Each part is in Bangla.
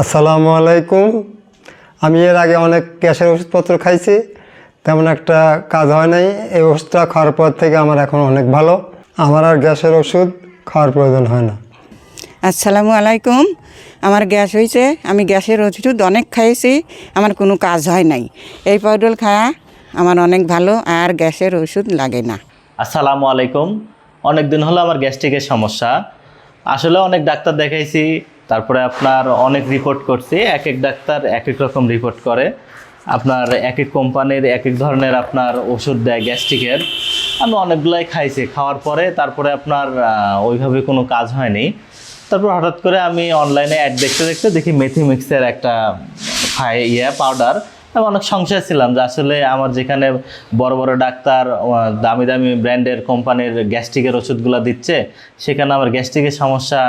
আসসালামু আলাইকুম। আমি এর আগে অনেক গ্যাসের ওষুধপত্র খাইছি তেমন একটা কাজ হয় নাই। এই ওষুধটা খাওয়ার পর থেকে আমার এখন অনেক ভালো। আমার আর গ্যাসের ওষুধ খাওয়ার প্রয়োজন হয় না। আসসালামু আলাইকুম। আমার গ্যাস হয়েছে আমি গ্যাসের ওষুধ অনেক খাইয়েছি আমার কোনো কাজ হয় নাই। এই পাউডার খাওয়া আমার অনেক ভালো আর গ্যাসের ওষুধ লাগে না। আসসালামু আলাইকুম। অনেক দিন হলো আমার গ্যাস্ট্রিকের সমস্যা। আসলে অনেক ডাক্তার দেখাইছি তারপরে আপনার অনেক রিপোর্ট করছি এক এক ডাক্তার এক এক রকম রিপোর্ট করে। আপনার এক এক কোম্পানির এক এক ধরনের আপনার ওষুধ দেয় গ্যাস্ট্রিকের আমি অনেকগুলাই খাইছি। খাওয়ার পরে তারপরে আপনার ওইভাবে কোনো কাজ হয়নি। তারপর হঠাৎ করে আমি অনলাইনে অ্যাড দেখতে দেখতে দেখি মেথি মিক্সের একটা, ফাই ইয়ে পাউডার আমি অনেক সংশয় ছিলাম যে আসলে আমার যেখানে বড় বড় ডাক্তার দামি দামি ব্র্যান্ডের কোম্পানির গ্যাস্ট্রিকের ওষুধগুলো দিচ্ছে, সেখানে আমার গ্যাস্ট্রিকের সমস্যা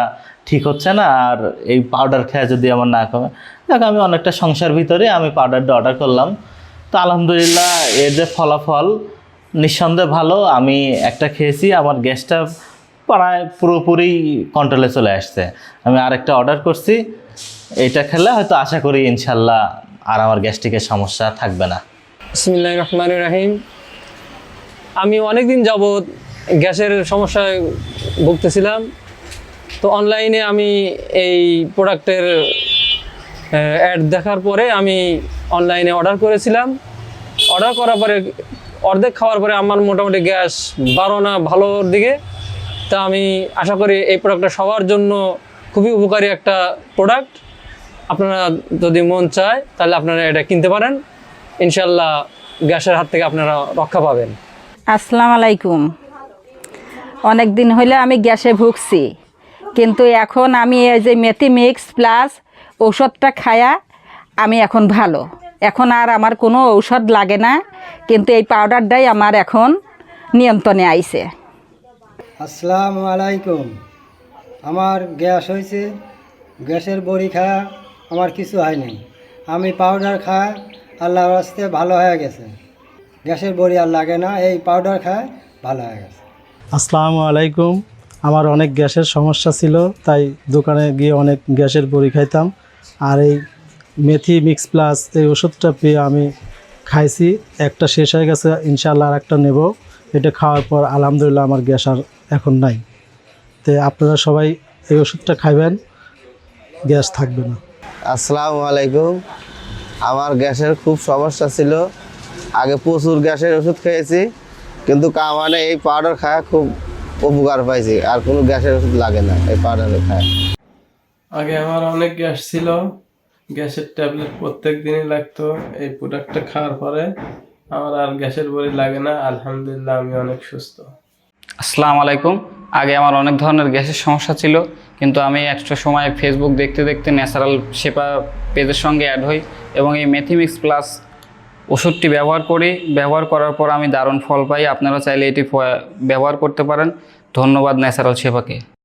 ঠিক হচ্ছে না, আর এই পাউডার খেয়ে যদি আমার না কমে দেখ, আমি অনেকটা সংসার ভিতরে আমি পাউডারটা অর্ডার করলাম। তো আলহামদুলিল্লাহ, এর যে ফলাফল নিঃসন্দেহে ভালো। আমি একটা খেয়েছি, আমার গ্যাসটা প্রায় পুরোপুরি কন্ট্রোলে চলে আসছে। আমি আরেকটা অর্ডার করছি। এটা খেলে হয়তো আশা করি ইনশাল্লাহ আর আমার গ্যাস্ট্রিকের সমস্যা থাকবে না। বিসমিল্লাহ রহমান রাহিম। আমি অনেক দিন যাবৎ গ্যাসের সমস্যায় ভুগতেছিলাম। তো অনলাইনে আমি এই প্রোডাক্টের অ্যাড দেখার পরে আমি অনলাইনে অর্ডার করেছিলাম। অর্ডার করার পরে, অর্ধেক খাওয়ার পরে আমার মোটামুটি গ্যাস বারো না ভালোর দিকে। তা আমি আশা করি এই প্রোডাক্টটা সবার জন্য খুবই উপকারী একটা প্রোডাক্ট আপনারা যদি মন চায়, তাহলে আপনারা এটা কিনতে পারেন। ইনশাল্লাহ গ্যাসের হাত থেকে আপনারা রক্ষা পাবেন। আসসালামু আলাইকুম। অনেক দিন হইলে আমি গ্যাসে ভুগছি। কিন্তু এখন আমি এই যে মেথি মিক্স প্লাস ঔষধটা খায়া আমি এখন ভালো। এখন আর আমার কোনো ঔষধ লাগে না কিন্তু এই পাউডারটাই আমার এখন নিয়ন্ত্রণে আইছে। আসসালামু আলাইকুম। আমার গ্যাস হয়েছে গ্যাসের বড়ি খাওয়া আমার কিছু হয়নি আমি পাউডার খাই আল্লাহর রাস্তে ভালো হয়ে গেছে। গ্যাসের বড়ি আর লাগে না এই পাউডার খায় ভালো হয়ে গেছে। আসসালামু আলাইকুম। আমার অনেক গ্যাসের সমস্যা ছিল, তাই দোকানে গিয়ে অনেক গ্যাসের বড়ি খাইতাম। আর এই মেথি মিক্স প্লাস এই ওষুধটা পেয়ে আমি খাইছি। একটা শেষ হয়ে গেছে ইনশাল্লাহ আর একটা নেব। এটা খাওয়ার পর আলহামদুলিল্লাহ আমার গ্যাস আর এখন নাই। তো আপনারা সবাই এই ওষুধটা খাইবেন, গ্যাস থাকবে না। আসসালামু আলাইকুম। আমার গ্যাসের খুব সমস্যা ছিল। আগে প্রচুর গ্যাসের ওষুধ খেয়েছি, কিন্তু কামানে এই পাউডার খায় খুব উপকার পাইছি আর কোনো গ্যাসের ওষুধ লাগে না এই পাউডারে খায়। আগে আমার অনেক গ্যাস ছিল গ্যাসের ট্যাবলেট প্রত্যেক দিনই লাগতো এই প্রোডাক্টটা খাওয়ার পরে আমার আর গ্যাসের বড়ি লাগে না আলহামদুলিল্লাহ আমি অনেক সুস্থ। আসসালামু আলাইকুম। আগে আমার অনেক ধরনের গ্যাসের সমস্যা ছিল কিন্তু আমি একটা সময় ফেসবুক দেখতে দেখতে ন্যাচারাল সেপা পেজের সঙ্গে অ্যাড হই এবং এই মেথিমিক্স প্লাস ওষুধটি ব্যবহার করি। ব্যবহার করার পর আমি দারুণ ফল পাই। আপনারা চাইলে এটি ব্যবহার করতে পারেন। ধন্যবাদ ন্যাচারাল সেপাকে